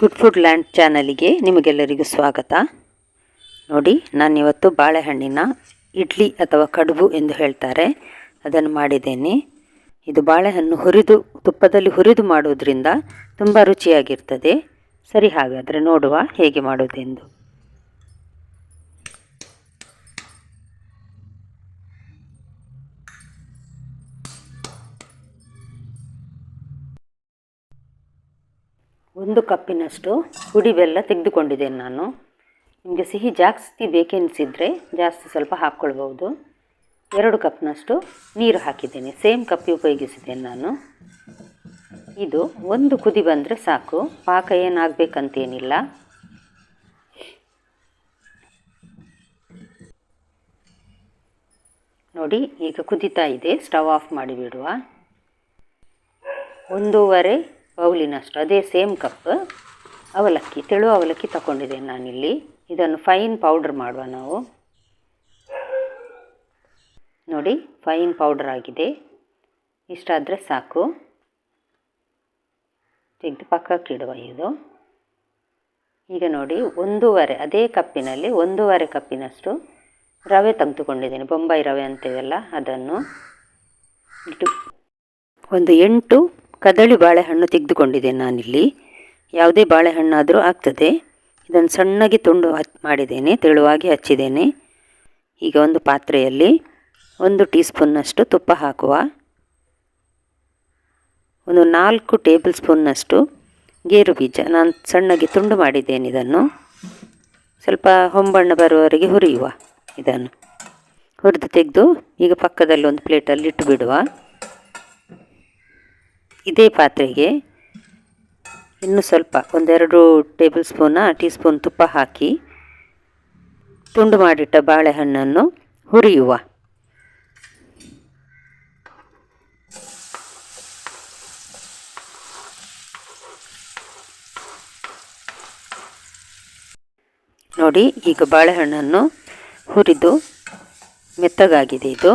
Good food land ಚಾನಲಿಗೆ ನಿಮಗೆಲ್ಲರಿಗೂ ಸ್ವಾಗತ. ನೋಡಿ, ನಾನಿವತ್ತು ಬಾಳೆಹಣ್ಣಿನ ಇಡ್ಲಿ ಅಥವಾ ಕಡುಬು ಎಂದು ಹೇಳ್ತಾರೆ. ಅದನ್ನು ಮಾಡಿದ್ದೇನೆ. ಇದು ಬಾಳೆಹಣ್ಣು ಹುರಿದು, ತುಪ್ಪದಲ್ಲಿ ಹುರಿದು ಮಾಡೋದ್ರಿಂದ ತುಂಬ ರುಚಿಯಾಗಿರ್ತದೆ. ಸರಿ ಹಾಗಾದರೆ ನೋಡುವ ಹೇಗೆ ಮಾಡೋದೆಂದು ಒಂದು ಕಪ್ಪಿನಷ್ಟು ಹುಡಿ ಬೆಲ್ಲ ತೆಗೆದುಕೊಂಡಿದ್ದೇನೆ ನಾನು. ನಿಮಗೆ ಸಿಹಿ ಜಾಸ್ತಿ ಬೇಕೆನಿಸಿದರೆ ಜಾಸ್ತಿ ಸ್ವಲ್ಪ ಹಾಕ್ಕೊಳ್ಬೋದು ಎರಡು ಕಪ್ನಷ್ಟು ನೀರು ಹಾಕಿದ್ದೇನೆ. ಸೇಮ್ ಕಪ್ಪಿ ಉಪಯೋಗಿಸಿದ್ದೇನೆ ನಾನು. ಇದು ಒಂದು ಕುದಿ ಬಂದರೆ ಸಾಕು. ಪಾಕ ಏನಾಗಬೇಕಂತೇನಿಲ್ಲ. ನೋಡಿ, ಈಗ ಕುದಿತಾ ಇದೆ. ಸ್ಟವ್ ಆಫ್ ಮಾಡಿಬಿಡುವ. ಒಂದೂವರೆ ಬೌಲಿನಷ್ಟು ಅದೇ ಸೇಮ್ ಕಪ್. ಅವಲಕ್ಕಿ, ತೆಳು ಅವಲಕ್ಕಿ ತಗೊಂಡಿದ್ದೇನೆ ನಾನಿಲ್ಲಿ. ಇದನ್ನು ಫೈನ್ ಪೌಡ್ರ್ ಮಾಡುವ ನಾವು. ನೋಡಿ, ಫೈನ್ ಪೌಡರ್ ಆಗಿದೆ. ಇಷ್ಟಾದರೆ ಸಾಕು. ತೆಗೆದು ಪಕ್ಕಕ್ಕಿಡುವ ಇದು. ಈಗ ನೋಡಿ, ಒಂದೂವರೆ, ಅದೇ ಕಪ್ಪಿನಲ್ಲಿ ಒಂದೂವರೆ ಕಪ್ಪಿನಷ್ಟು ರವೆ ತೆಗೆದುಕೊಂಡಿದ್ದೇನೆ. ಬೊಂಬೈ ರವೆ ಅಂತೇವಲ್ಲ ಅದನ್ನು ಇಟ್ಟು ಒಂದು ಎಂಟು ಕದಳಿ ಬಾಳೆಹಣ್ಣು ತೆಗೆದುಕೊಂಡಿದ್ದೇನೆ ನಾನಿಲ್ಲಿ. ಯಾವುದೇ ಬಾಳೆಹಣ್ಣಾದರೂ ಆಗ್ತದೆ. ಇದನ್ನು ಸಣ್ಣಗೆ ತುಂಡು ಹಚ್ ಮಾಡಿದ್ದೇನೆ, ತೆಳುವಾಗಿ ಹಚ್ಚಿದ್ದೇನೆ. ಈಗ ಒಂದು ಪಾತ್ರೆಯಲ್ಲಿ ಒಂದು ಟೀ ಸ್ಪೂನ್ನಷ್ಟು ತುಪ್ಪ ಹಾಕುವ. ಒಂದು ನಾಲ್ಕು ಟೇಬಲ್ ಸ್ಪೂನ್ನಷ್ಟು ಗೇರು ಬೀಜ. ನಾನು ಸಣ್ಣಗೆ ತುಂಡು ಮಾಡಿದ್ದೇನೆ ಇದನ್ನು. ಸ್ವಲ್ಪ ಹೊಂಬಣ್ಣ ಬರುವವರೆಗೆ ಹುರಿಯುವ ಇದನ್ನು. ಹುರಿದು ತೆಗೆದು ಈಗ ಪಕ್ಕದಲ್ಲಿ ಒಂದು ಪ್ಲೇಟಲ್ಲಿ ಇಟ್ಟು ಬಿಡುವ. ಇದೇ ಪಾತ್ರೆಗೆ ಇನ್ನು ಸ್ವಲ್ಪ ಒಂದೆರಡು ಟೇಬಲ್ ಸ್ಪೂನ, ಟೀ ಸ್ಪೂನ್ ತುಪ್ಪ ಹಾಕಿ ತುಂಡು ಮಾಡಿಟ್ಟ ಬಾಳೆಹಣ್ಣನ್ನು ಹುರಿಯುವ. ನೋಡಿ, ಈಗ ಬಾಳೆಹಣ್ಣನ್ನು ಹುರಿದು, ಮೆತ್ತಗಾಗಿದೆ ಇದು.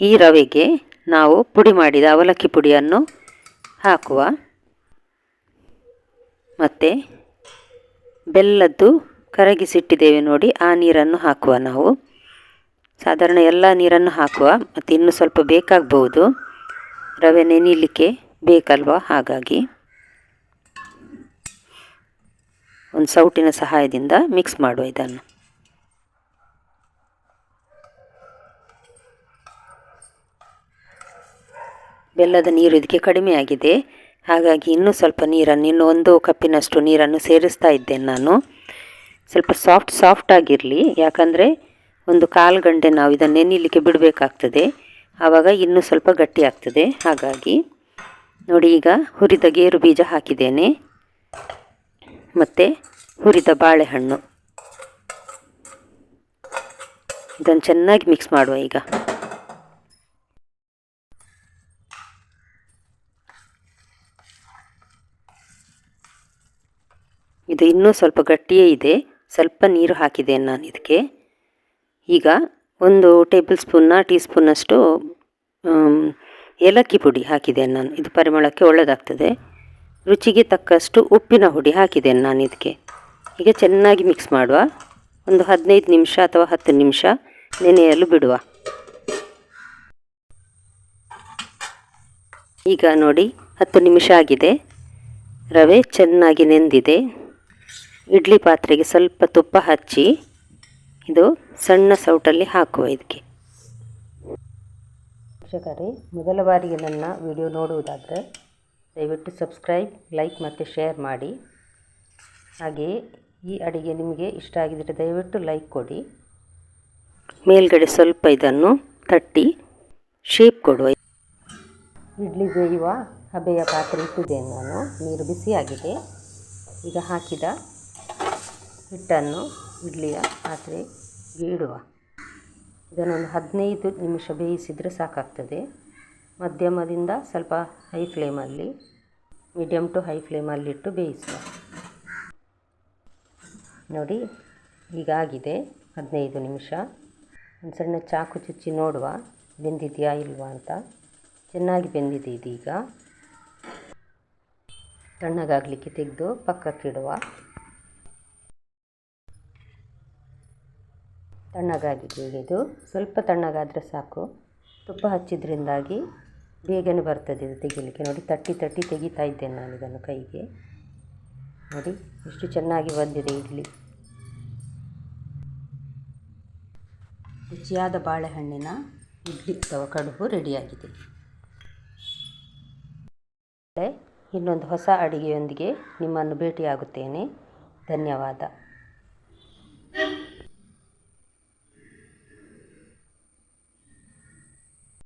ಈ ರವೆಗೆ ನಾವು ಪುಡಿ ಮಾಡಿದ ಅವಲಕ್ಕಿ ಪುಡಿಯನ್ನು ಹಾಕುವ. ಮತ್ತು ಬೆಲ್ಲದ್ದು ಕರಗಿಸಿಟ್ಟಿದ್ದೇವೆ ನೋಡಿ, ಆ ನೀರನ್ನು ಹಾಕುವ ನಾವು. ಸಾಧಾರಣ ಎಲ್ಲ ನೀರನ್ನು ಹಾಕುವ, ಮತ್ತು ಇನ್ನು ಸ್ವಲ್ಪ ಬೇಕಾಗಬಹುದು. ರವೆ ನೆನೀಲಿಕ್ಕೆ ಬೇಕಲ್ವ ಹಾಗಾಗಿ. ಒಂದು ಸೌಟಿನ ಸಹಾಯದಿಂದ ಮಿಕ್ಸ್ ಮಾಡುವ ಇದನ್ನು. ಬೆಲ್ಲದ ನೀರು ಇದಕ್ಕೆ ಕಡಿಮೆ ಆಗಿದೆ. ಹಾಗಾಗಿ ಇನ್ನೂ ಸ್ವಲ್ಪ ನೀರನ್ನು, ಇನ್ನೂ ಒಂದು ಕಪ್ಪಿನಷ್ಟು ನೀರನ್ನು ಸೇರಿಸ್ತಾ ಇದ್ದೇನೆ ನಾನು. ಸ್ವಲ್ಪ ಸಾಫ್ಟ್ ಸಾಫ್ಟ್ ಆಗಿರಲಿ, ಯಾಕಂದರೆ ಒಂದು ಕಾಲು ಗಂಟೆ ನಾವು ಇದನ್ನು ನೆನೀಲಿಕ್ಕೆ ಬಿಡಬೇಕಾಗ್ತದೆ. ಆವಾಗ ಇನ್ನೂ ಸ್ವಲ್ಪ ಗಟ್ಟಿ ಆಗ್ತದೆ. ಹಾಗಾಗಿ ನೋಡಿ ಈಗ ಹುರಿದ ಗೇರು ಬೀಜ ಹಾಕಿದ್ದೇನೆ. ಮತ್ತು ಹುರಿದ ಬಾಳೆಹಣ್ಣು. ಇದನ್ನು ಚೆನ್ನಾಗಿ ಮಿಕ್ಸ್ ಮಾಡುವ ಈಗ. ಇನ್ನೂ ಸ್ವಲ್ಪ ಗಟ್ಟಿಯೇ ಇದೆ. ಸ್ವಲ್ಪ ನೀರು ಹಾಕಿದ್ದೇನೆ ನಾನು ಇದಕ್ಕೆ. ಈಗ ಒಂದು ಟೇಬಲ್ ಸ್ಪೂನ್ನ ಟೀ ಸ್ಪೂನಷ್ಟು ಏಲಕ್ಕಿ ಪುಡಿ ಹಾಕಿದ್ದೇನೆ ನಾನು. ಇದು ಪರಿಮಳಕ್ಕೆ ಒಳ್ಳೆಯದಾಗ್ತದೆ ರುಚಿಗೆ ತಕ್ಕಷ್ಟು ಉಪ್ಪಿನ ಹುಡಿ ಹಾಕಿದ್ದೇನೆ ನಾನು ಇದಕ್ಕೆ. ಈಗ ಚೆನ್ನಾಗಿ ಮಿಕ್ಸ್ ಮಾಡುವ. ಒಂದು ಹದಿನೈದು ನಿಮಿಷ ಅಥವಾ ಹತ್ತು ನಿಮಿಷ ನೆನೆಯಲು ಬಿಡುವ. ಈಗ ನೋಡಿ, ಹತ್ತು ನಿಮಿಷ ಆಗಿದೆ. ರವೆ ಚೆನ್ನಾಗಿ ನೆಂದಿದೆ. ಇಡ್ಲಿ ಪಾತ್ರೆಗೆ ಸ್ವಲ್ಪ ತುಪ್ಪ ಹಚ್ಚಿ ಇದು ಸಣ್ಣ ಸೌಟಲ್ಲಿ ಹಾಕುವ ಇದಕ್ಕೆ. ವೀಕ್ಷಕರೇ ಮೊದಲ ಬಾರಿಗೆ ನನ್ನ ವಿಡಿಯೋ ನೋಡುವುದಾದರೆ ದಯವಿಟ್ಟು ಸಬ್ಸ್ಕ್ರೈಬ್ ಲೈಕ್ ಮತ್ತು ಶೇರ್ ಮಾಡಿ. ಹಾಗೆಯೇ ಈ ಅಡಿಗೆ ನಿಮಗೆ ಇಷ್ಟ ಆಗಿದ್ದರೆ ದಯವಿಟ್ಟು ಲೈಕ್ ಕೊಡಿ. ಮೇಲ್ಗಡೆ ಸ್ವಲ್ಪ ಇದನ್ನು ತಟ್ಟಿ ಶೇಪ್ ಕೊಡುವ ಇಡ್ಲಿ ಬೇಯುವ ಹಬೆಯ ಪಾತ್ರೆ ಇಟ್ಟಿದ್ದೇನೆ ನಾನು. ನೀರು ಬಿಸಿಯಾಗಿದೆ. ಈಗ ಹಾಕಿದ ಹಿಟ್ಟನ್ನು ಇಡ್ಲಿಯ ಪಾತ್ರೆಗೆ ಇಡುವ. ಇದನ್ನೊಂದು ಹದಿನೈದು ನಿಮಿಷ ಬೇಯಿಸಿದರೆ ಸಾಕಾಗ್ತದೆ. ಮಧ್ಯಮದಿಂದ ಸ್ವಲ್ಪ ಹೈ ಫ್ಲೇಮಲ್ಲಿ ಮೀಡಿಯಮ್ ಟು ಹೈ ಫ್ಲೇಮಲ್ಲಿಟ್ಟು ಬೇಯಿಸುವ. ನೋಡಿ ಈಗಾಗಿದೆ ಹದಿನೈದು ನಿಮಿಷ. ಒಂದು ಸಣ್ಣ ಚಾಕು ಚುಚ್ಚಿ ನೋಡುವ. ಬೆಂದಿದೆಯಾ ಇಲ್ವಾ ಅಂತ. ಚೆನ್ನಾಗಿ ಬೆಂದಿದೆ ಇದೀಗ ತಣ್ಣಗಾಗಲಿಕ್ಕೆ ತೆಗೆದು ಪಕ್ಕಕ್ಕಿಡುವ. ತಣ್ಣಗಾಗಿದೆ ಇದು. ಸ್ವಲ್ಪ ತಣ್ಣಗಾದರೆ ಸಾಕು. ತುಪ್ಪ ಹಚ್ಚಿದ್ರಿಂದಾಗಿ ಬೇಗನೆ ಬರ್ತದೆ ಇದು ತೆಗಿಲಿಕ್ಕೆ. ನೋಡಿ, ತಟ್ಟಿ ತಟ್ಟಿ ತೆಗಿತಾ ಇದ್ದೇನೆ ನಾನು ಇದನ್ನು ಕೈಗೆ. ನೋಡಿ, ಎಷ್ಟು ಚೆನ್ನಾಗಿ ಬಂದಿದೆ ಇಡ್ಲಿ. ರುಚಿಯಾದ ಬಾಳೆಹಣ್ಣಿನ ಇಡ್ಲಿ ಅಥವಾ ಕಡುಬು ರೆಡಿಯಾಗಿದೆ. ಇನ್ನೊಂದು ಹೊಸ ಅಡುಗೆಯೊಂದಿಗೆ ನಿಮ್ಮನ್ನು ಭೇಟಿಯಾಗುತ್ತೇನೆ. ಧನ್ಯವಾದ.